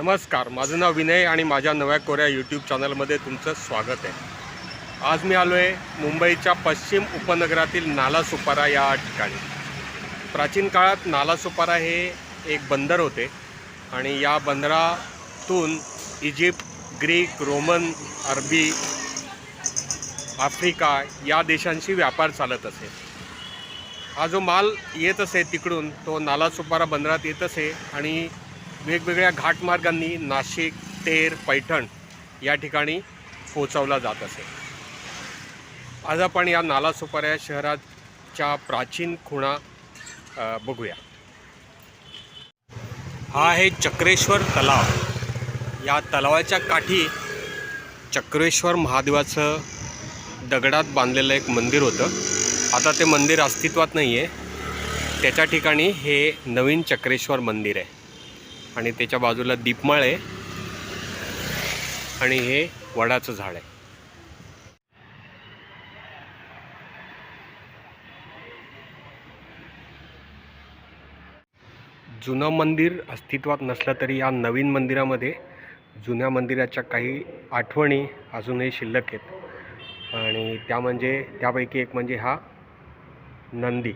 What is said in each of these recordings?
नमस्कार माझं नाव विनय आणि माझ्या नव्या कोऱ्या यूट्यूब चॅनलमध्ये तुमचं स्वागत आहे. आज मी आलो आहे मुंबईच्या पश्चिम उपनगरातील नालासुपारा या ठिकाणी. प्राचीन काळात नालासुपारा हे एक बंदर होते आणि या बंदरातून इजिप्त ग्रीक रोमन अरबी आफ्रिका या देशांशी व्यापार चालत असे. हा जो माल येत असे तिकडून तो नालासुपारा बंदरात येत असे आणि वेगवेगळ्या घाटमार्गांनी नाशिक तेर पैठण या ठिकाणी पोचवला जात असे. आज आपण या नालासोपाऱ्या शहराच्या प्राचीन खुणा बघूया. हा आहे चक्रेश्वर तलाव. या तलावाच्या काठी चक्रेश्वर महादेवाचं दगडात बांधलेलं एक मंदिर होतं. आता ते मंदिर अस्तित्वात नाही आहे त्याच्या ठिकाणी हे नवीन चक्रेश्वर मंदिर आहे. आणि त्याच्या बाजूला दीपमाळ आहे. आणि हे वडाचं झाड आहे. जुनं मंदिर अस्तित्वात नसलं तरी या नवीन मंदिरामध्ये जुन्या मंदिराच्या काही आठवणी अजूनही शिल्लक आहेत. आणि त्या म्हणजे त्यापैकी एक म्हणजे हा नंदी.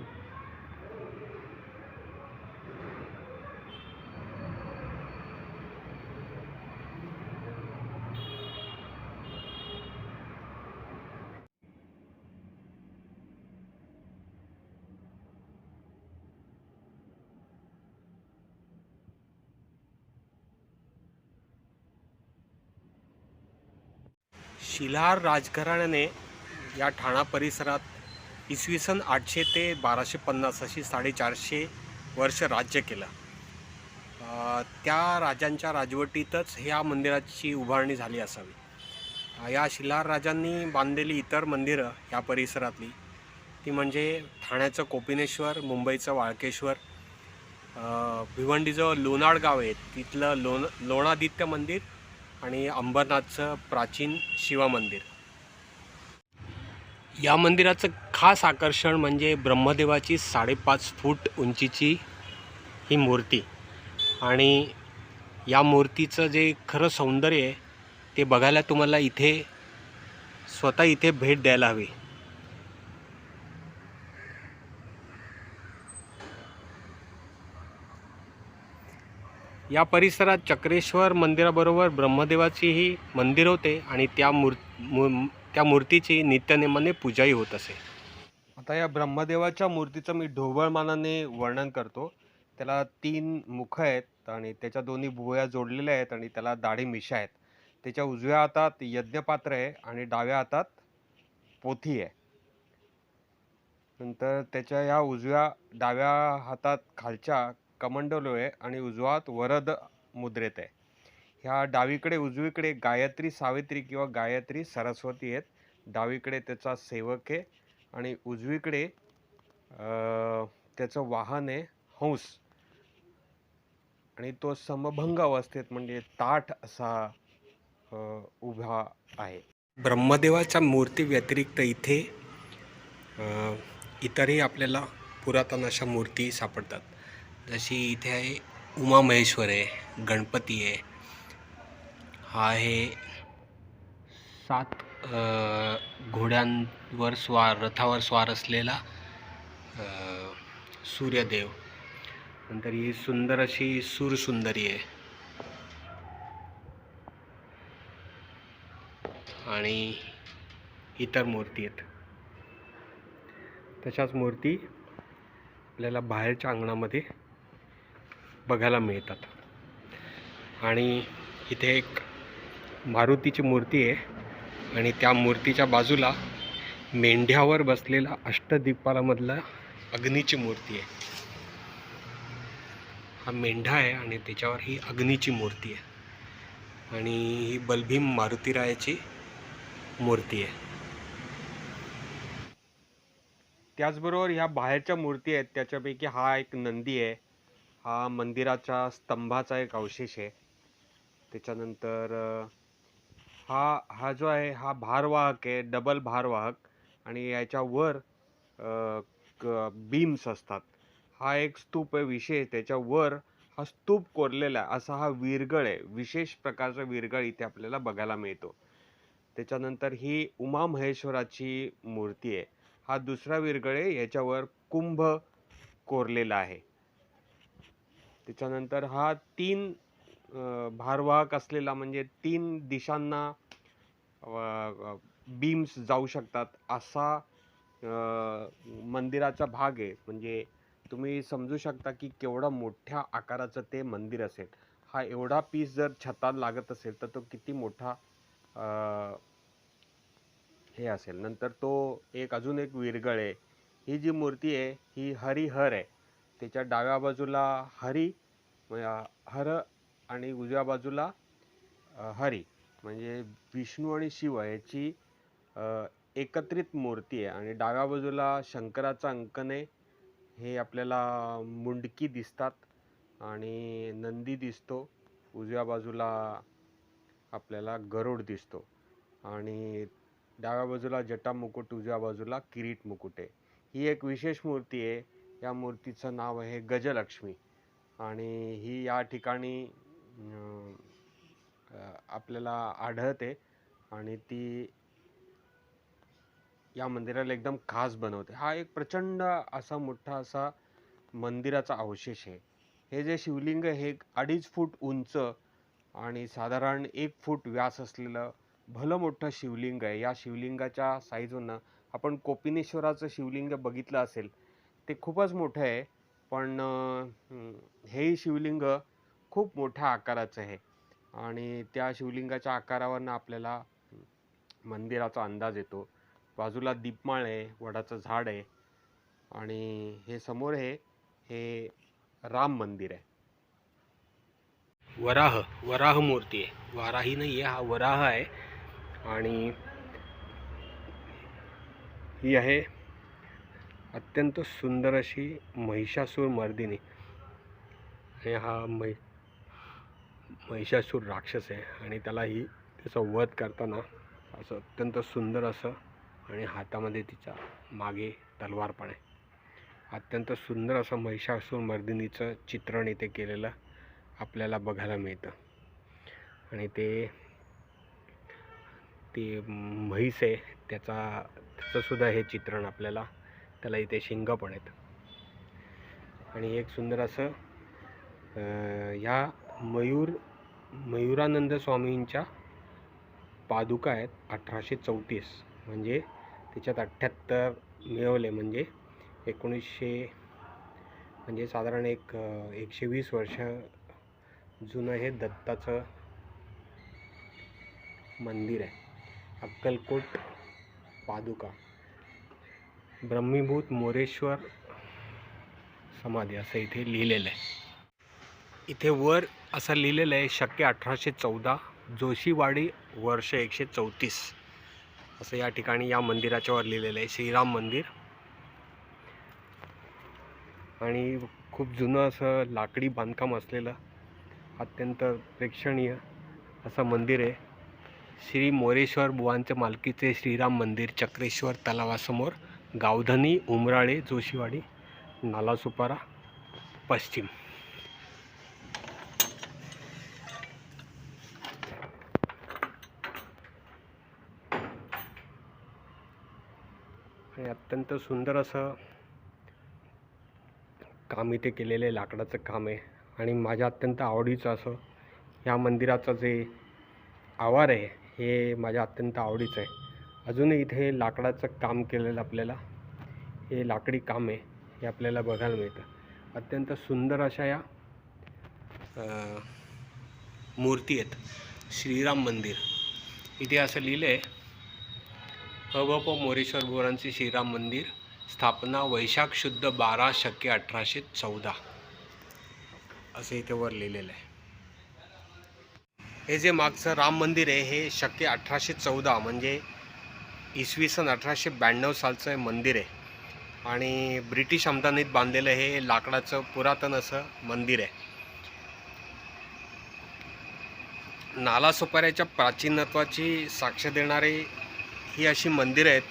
शिलार राजघराण्याने या ठाणा परिसरात इसवी सन आठशे ते बाराशे पन्नास अशी साडेचारशे वर्ष राज्य केलं. त्या राजांच्या राजवटीतच ह्या मंदिराची उभारणी झाली असावी. या शिलार राजांनी बांधलेली इतर मंदिरं या परिसरातली ती म्हणजे ठाण्याचं कोपिनेश्वर मुंबईचं वाळकेश्वर भिवंडीचं लोणाड लोणाळ गाव आहे. तिथलं लोण लोणादित्य मंदिर आणि अंबरनाथचं प्राचीन शिवमंदिर. या मंदिराचं खास आकर्षण म्हणजे ब्रह्मदेवाची साडेपाच फूट उंचीची ही मूर्ती. आणि या मूर्तीचं जे खरं सौंदर्य आहे ते बघायला तुम्हाला इथे स्वतः इथे भेट द्यायला हवी. या परिसरात चक्रेश्वर मंदिराबरोबर ब्रह्मदेवाचीही मंदिर होते आणि त्या मूर् मू त्या मूर्तीची नित्यनेमाने पूजाही होत असे. आता या ब्रह्मदेवाच्या मूर्तीचं मी ढोबळमानाने वर्णन करतो. त्याला तीन मुख आहेत आणि त्याच्या दोन्ही भुवया जोडलेल्या आहेत आणि त्याला दाढी मिशा आहेत. त्याच्या उजव्या हातात यज्ञपात्र आहे आणि डाव्या हातात पोथी आहे. नंतर त्याच्या या उजव्या डाव्या हातात खालच्या कमंडलो आहे आणि उजवा हात वरद मुद्रेत आहे. ह्या डावीकडे उजवीकडे गायत्री सावित्री किंवा गायत्री सरस्वती आहेत. डावीकडे त्याचा सेवक आहे आणि उजवीकडे त्याचं वाहन आहे हंस. आणि तो समभंग अवस्थेत म्हणजे ताठ असा उभा आहे. ब्रह्मदेवाच्या मूर्ती व्यतिरिक्त इथे इतरही आपल्याला पुरातन अशा मूर्ती सापडतात. जशी इथे आहे उमा महेश्वर आहे गणपती आहे. हा आहे सात घोड्यांवर स्वार रथावर स्वार असलेला सूर्यदेव. नंतर ही सुंदर अशी सूरसुंदरी आहे. आणि इतर मूर्ती आहेत. तशाच मूर्ती आपल्याला बाहेरच्या अंगणामध्ये बघायला मिळतात. आणि इथे एक मारुतीची मूर्ती आहे. आणि त्या मूर्तीच्या बाजूला मेंढ्यावर बसलेला अष्टदिपालामधला अग्नीची मूर्ती आहे. हा मेंढा आहे आणि त्याच्यावर ही अग्नीची मूर्ती आहे. आणि ही बलभीम मारुतीरायाची मूर्ती आहे. त्याचबरोबर ह्या बाहेरच्या मूर्ती आहेत. त्याच्यापैकी हा एक नंदी आहे. हा मंदिराच्या स्तंभाचा एक अवशेष आहे. त्याच्यानंतर हा हा जो आहे हा भारवाहक आहे डबल भारवाहक आणि याच्यावर बीम्स असतात. हा एक स्तूप आहे विशेष. त्याच्यावर हा स्तूप कोरलेला आहे. असा हा विरगळ आहे. विशेष प्रकारचा विरगळ इथे आपल्याला बघायला मिळतो. त्याच्यानंतर ही उमा महेश्वराची मूर्ती आहे. हा दुसरा विरगळ आहे. याच्यावर कुंभ कोरलेला आहे. त्याच्यानंतर हा तीन भारवाहक असलेला म्हणजे तीन दिशांना बीम्स जाऊ शकतात असा मंदिराचा भाग आहे. म्हणजे तुम्ही समजू शकता की केवढा मोठ्या आकाराचं ते मंदिर असेल. हा एवढा पीस जर छताला लागत असेल तर तो किती मोठा हे असेल. नंतर तो एक अजून एक विरगळ आहे. ही जी मूर्ती आहे ही हरिहर आहे. त्याच्या डाव्या बाजूला हरी म्हणजे हर आणि उजव्या बाजूला हरी. म्हणजे विष्णू आणि शिव याची एकत्रित मूर्ती आहे. आणि डाव्या बाजूला शंकराचं अंकन आहे हे आपल्याला मुंडकी दिसतात आणि नंदी दिसतो. उजव्या बाजूला आपल्याला गरुड दिसतो. आणि डाव्या बाजूला जटा मुकुट उजव्या बाजूला किरीट मुकुट आहे. ही एक विशेष मूर्ती आहे. या मूर्तीचं नाव आहे गजलक्ष्मी. आणि ही या ठिकाणी आपल्याला आढळते आणि ती या मंदिराला एकदम खास बनवते. हा एक प्रचंड असा मोठा असा मंदिराचा अवशेष आहे. हे जे शिवलिंग हे एक अडीच फूट उंच आणि साधारण एक फूट व्यास असलेलं भलं मोठं शिवलिंग आहे. या शिवलिंगाच्या साईजवरनं आपण कोपिनेश्वराचं शिवलिंग बघितलं असेल ते खूपच मोठं आहे. पण हं, शिवलिंग खूप मोठ्या आकाराचं आहे. आणि त्या शिवलिंगाच्या आकारावरनं आपल्याला मंदिराचा अंदाज येतो. बाजूला दीपमाळ आहे वडाचं झाड आहे. आणि हे समोर आहे हे राम मंदिर आहे. वराह वराह मूर्ती आहे. वाराही नाही आहे हा वराह आहे. आणि ही आहे अत्यंत सुंदर अशी महिषासूर मर्दिनी. आणि हा मै महिषासूर राक्षस आहे. आणि त्याला ही त्याचा वध करताना असं अत्यंत सुंदर असं आणि हातामध्ये तिच्यामागे तलवार पण आहे. अत्यंत सुंदर असं महिषासूर मर्दिनीचं चित्रण इथे केलेलं आपल्याला बघायला मिळतं. आणि ते ते म्हैस आहे. त्याचा त्याचंसुद्धा हे चित्रण आपल्याला त्याला इथे शिंग पण आहेत. आणि एक सुंदर असं ह्या मयूर मयुरानंद स्वामींच्या पादुका आहेत अठराशे चौतीस. म्हणजे त्याच्यात अठ्ठ्याहत्तर मिळवले म्हणजे एकोणीसशे म्हणजे साधारण एक एकशे वीस वर्ष जुनं हे दत्ताचं मंदिर आहे. अक्कलकोट पादुका. ब्रह्मीभूत मोरेश्वर समाधी असं इथे लिहिलेलं आहे. इथे वर असं लिहिलेलं आहे शक्य अठराशे चौदा जोशीवाडी वर्ष एकशे चौतीस. असं या ठिकाणी या मंदिराच्या वर लिहिलेलं आहे श्रीराम मंदिर. आणि खूप जुनं असं लाकडी बांधकाम असलेलं अत्यंत प्रेक्षणीय असं मंदिर आहे. श्री मोरेश्वर बुवांच्या मालकीचे श्रीराम मंदिर चक्रेश्वर तलावासमोर. गावधनी उमराळे जोशीवाडी नालासुपारा पश्चिम. आणि अत्यंत सुंदर असं काम इथे केलेलं आहे लाकडाचं काम आहे. आणि माझ्या अत्यंत आवडीचं असं ह्या मंदिराचं जे आवार आहे हे माझ्या अत्यंत आवडीचं आहे. अजूनही इथे लाकडाचं काम केलेलं आपल्याला हे लाकडी काम आहे हे आपल्याला बघायला मिळतं. अत्यंत सुंदर अशा या मूर्ती आहेत. श्रीराम मंदिर. इथे असं लिहिलं आहे हवप मोरेश्वर बोरांचे श्रीराम मंदिर स्थापना वैशाख शुद्ध बारा शक्य अठराशे चौदा. असं इथे वर लिहिलेलं आहे. हे जे मागचं राम मंदिर आहे हे शक्य अठराशे चौदा म्हणजे इसवी सन अठराशे ब्याण्णव सालचं हे मंदिर आहे. आणि ब्रिटिश आमदानीत बांधलेलं हे लाकडाचं पुरातन असं मंदिर आहे. नालासोपाऱ्याच्या प्राचीनत्वाची साक्ष देणारी ही अशी मंदिरं आहेत.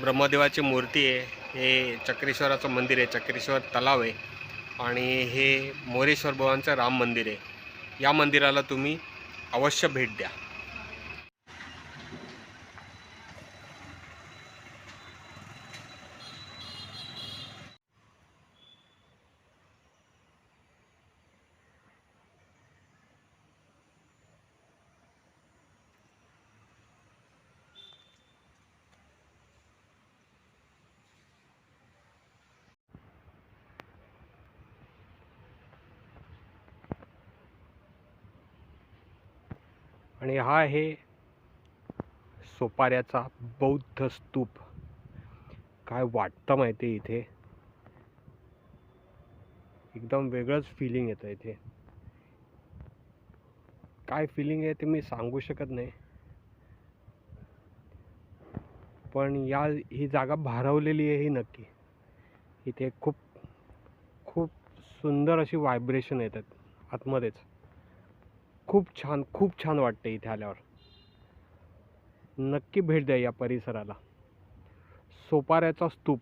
ब्रह्मदेवाची मूर्ती आहे. हे चक्रेश्वराचं मंदिर आहे. चक्रेश्वर तलाव आहे. आणि हे मोरेश्वर भगवानचं राम मंदिर आहे. या मंदिराला तुम्ही अवश्य भेट द्या. आणि हा आहे सोपाऱ्याचा बौद्ध स्तूप. काय वाटतं माहिती आहे इथे? एकदम वेगळंच फिलिंग येतं इथे. काय फिलिंग आहे ते मी सांगू शकत नाही. पण या ही जागा भारावलेली आहे ही नक्की. इथे खूप खूप सुंदर अशी व्हायब्रेशन येतात आतमध्येच. खूप छान खूप छान वाटते इथे आल्यावर. नक्की भेट द्या या परिसराला. सोपाऱ्याचा स्तूप.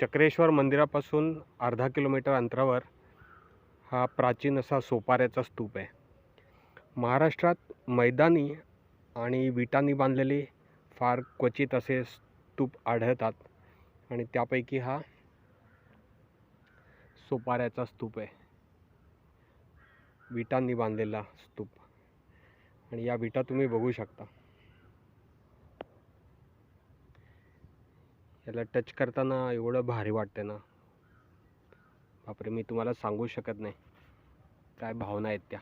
चक्रेश्वर मंदिरापासून अर्धा किलोमीटर अंतरावर हा प्राचीन असा सोपाऱ्याचा स्तूप आहे. महाराष्ट्रात मैदानी आणि विटांनी बांधलेले फार क्वचित असे स्तूप आढळतात आणि त्यापैकी हा सोपाऱ्याचा स्तूप आहे. विटांनी बांधलेला स्तूप. आणि या विटा तुम्ही बघू शकता. याला टच करताना एवढं भारी वाटते ना. बापरे मी तुम्हाला सांगू शकत नाही. काय भावना आहेत त्या.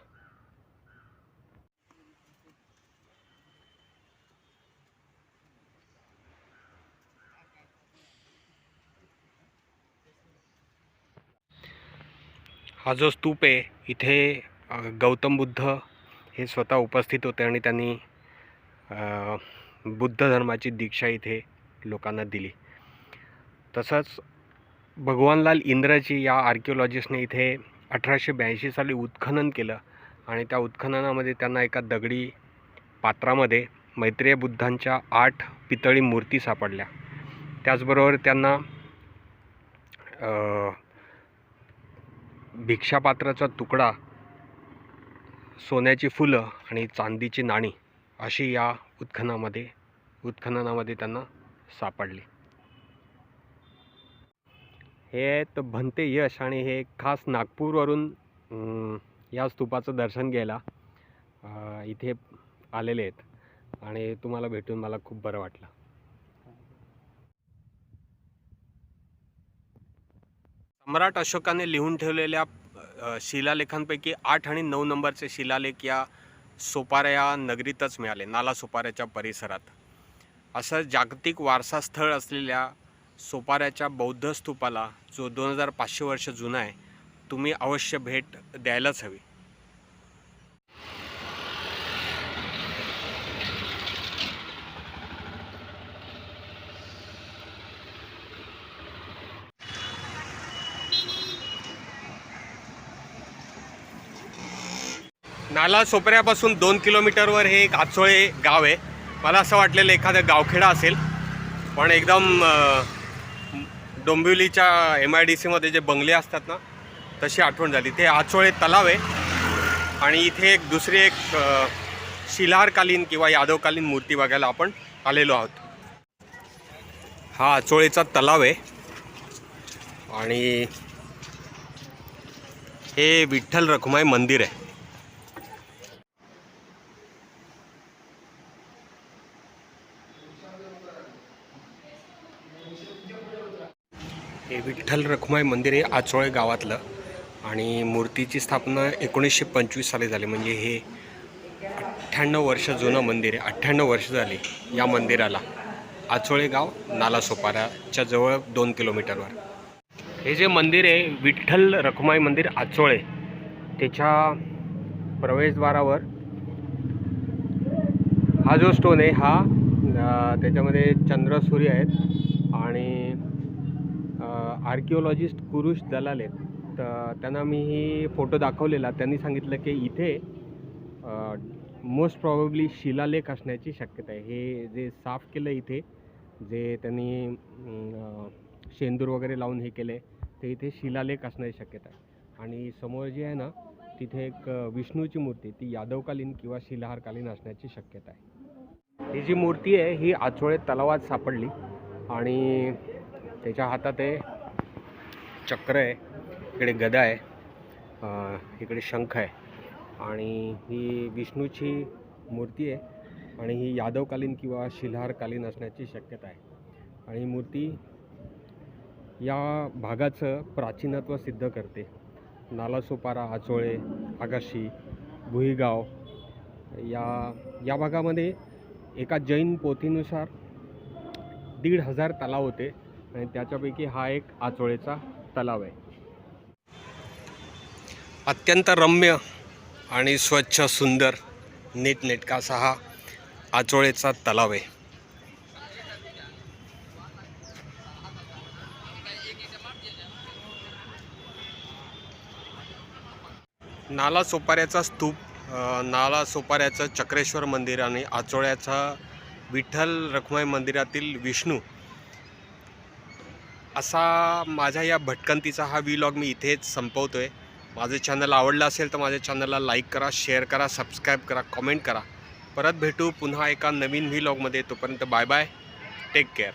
हा जो स्तूप आहे इथे गौतम बुद्ध हे स्वतः उपस्थित होते आणि त्यांनी बुद्ध धर्माची दीक्षा इथे लोकांना दिली. तसंच भगवानलाल इंद्राजी या आर्किओलॉजिस्टने इथे अठराशे ब्याऐंशी साली उत्खनन केलं आणि त्या उत्खननामध्ये त्यांना एका दगडी पात्रामध्ये मैत्रेय बुद्धांच्या आठ पितळी मूर्ती सापडल्या. त्याचबरोबर त्यांना भिक्षापात्राचा तुकडा सोन्याची फुलं आणि चांदीची नाणी अशी या उत्खनामध्ये उत्खननामध्ये त्यांना सापडली. हे आहेत भंते यश आणि हे खास नागपूरवरून या स्तूपाचं दर्शन घ्यायला इथे आलेले आहेत. आणि तुम्हाला भेटून मला खूप बरं वाटलं. सम्राट अशोकाने लिहून ठेवलेल्या शिलालेखांपैकी आठ आणि नऊ नंबरचे शिलालेख या सोपाऱ्या नगरीतच मिळाले नाला सोपाऱ्याच्या परिसरात. असं जागतिक वारसा स्थळ असलेल्या सोपाऱ्याच्या बौद्ध स्तूपाला जो दोन हजार पाचशे वर्ष जुना आहे तुम्ही अवश्य भेट द्यायलाच हवी. नाला सोपऱ्यापासून दोन किलोमीटरवर हे एक आचोळे गाव आहे. मला असं वाटलेलं एखादं गावखेडा असेल. पण एकदम डोंबिवलीच्या एम आय डी सीमध्ये जे बंगले असतात ना तशी आठवण झाली. ते आचोळे तलाव आहे. आणि इथे एक दुसरी एक शिलारकालीन किंवा यादवकालीन मूर्ती बघायला आपण आलेलो आहोत. हा आचोळेचा तलाव आहे. आणि हे विठ्ठल रखुमाई मंदिर आहे. विठ्ठल रखुमाई मंदिर आहे आचोळे गावातलं आणि मूर्तीची स्थापना एकोणीसशे पंचवीस साली झाली. म्हणजे हे अठ्ठ्याण्णव वर्ष जुनं मंदिर आहे. अठ्ठ्याण्णव वर्ष झाली या मंदिराला. आचोळे गाव नालासोपाराच्या जवळ दोन किलोमीटरवर. हे जे मंदिर आहे विठ्ठल रखुमाई मंदिर आचोळे त्याच्या प्रवेशद्वारावर हा जो स्टोन आहे हा त्याच्यामध्ये चंद्र सूर्य आहेत आणि आर्किओलॉजिस्ट कुरुश दलाल आहेत. तर त्यांना मी ही फोटो दाखवलेला. त्यांनी सांगितलं की इथे मोस्ट प्रॉबेबली शिलालेख असण्याची शक्यता आहे. हे जे साफ केलं इथे जे त्यांनी शेंदूर वगैरे लावून हे केले ते इथे शिलालेख असण्याची शक्यता आहे. आणि समोर जी आहे ना तिथे एक विष्णूची मूर्ती ती यादवकालीन किंवा शिलाहारकालीन असण्याची शक्यता आहे. ही जी मूर्ती आहे ही आचोळे तलावात सापडली. आणि त्याच्या हातात आहे चक्र आहे. इकडे गदा आहे. इकडे शंख आहे. आणि ही विष्णूची मूर्ती आहे. आणि ही यादवकालीन किंवा शिलहारकालीन असण्याची शक्यता आहे. आणि मूर्ती या भागाचं प्राचीनत्व सिद्ध करते. नालासोपारा आचोळे आगाशी भुईगाव या या भागामध्ये एका जैन पोथीनुसार दीड हजार तलाव होते. आणि त्याच्यापैकी हा एक आचोळेचा तलाव आहे. अत्यंत रम्य आणि स्वच्छ सुंदर नीटनेटका असा हा आचोळेचा तलाव आहे. नाला सोपाऱ्याचा स्तूप नाला सोपाऱ्याचं चक्रेश्वर मंदिर आणि आचोळ्याचा विठ्ठल रखुमाई मंदिरातील विष्णू असा माझ्या या भटकंतीचा हा व्लॉग मी इथेच संपवतो आहे माझं चॅनल आवडलं असेल तर माझ्या चॅनलला लाईक करा शेअर करा सबस्क्राईब करा कॉमेंट करा. परत भेटू पुन्हा एका नवीन व्लॉगमध्ये तोपर्यंत बाय बाय टेक केअर